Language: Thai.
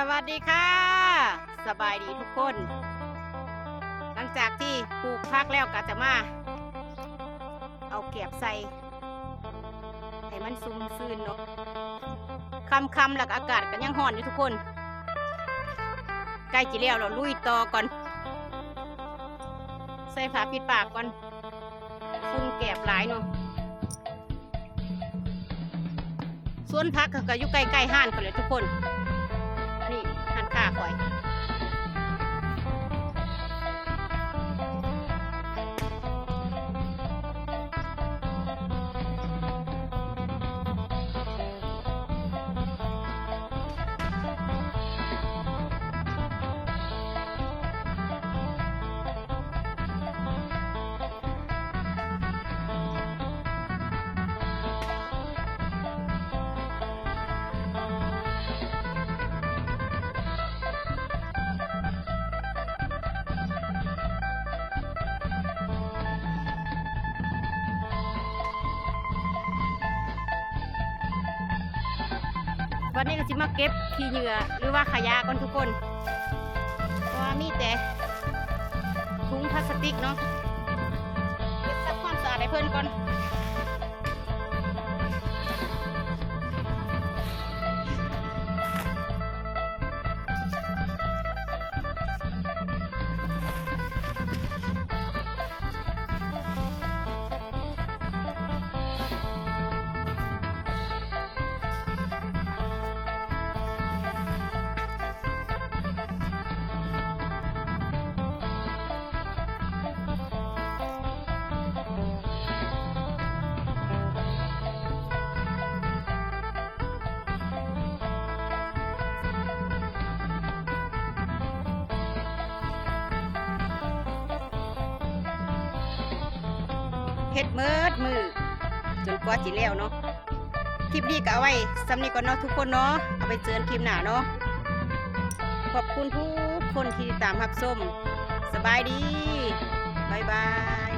สวัสดีค่ะ สบายดีทุกคน หลังจากที่ปลูกพักแล้วก็จะมา เอาเก็บใส่ให้มันซุ่มซื่นเนาะคำคำๆแล้วก็อากาศก็ยังห่อนอยู่ทุกคน ใกล้จีแล้วเราลุยต่อก่อน ใส่ผ้าปิดปากก่อนฟุ้งแกบหลายเนาะสวนพักก็อยู่ใกล้ๆห้านกันเลยทุกคน หั วันนี้ก็สิมาเก็บขี้เหงื่อหรือว่าขยะกันทุกคนเพราะว่ามีแต่ถุงพลาสติกเนาะเก็บทำความสะอาดให้เพื่อนก่อน เฮ็ดเมิดมือจนกว่าจิแล้วเนาะคลิปนี้ก็เอาไว้สำนีก่อนเนาะทุกคนเนาะเอาไปเจอนคลิปหน้าเนาะขอบคุณทุกคนที่ติดตามรับชมสบายดีบายบาย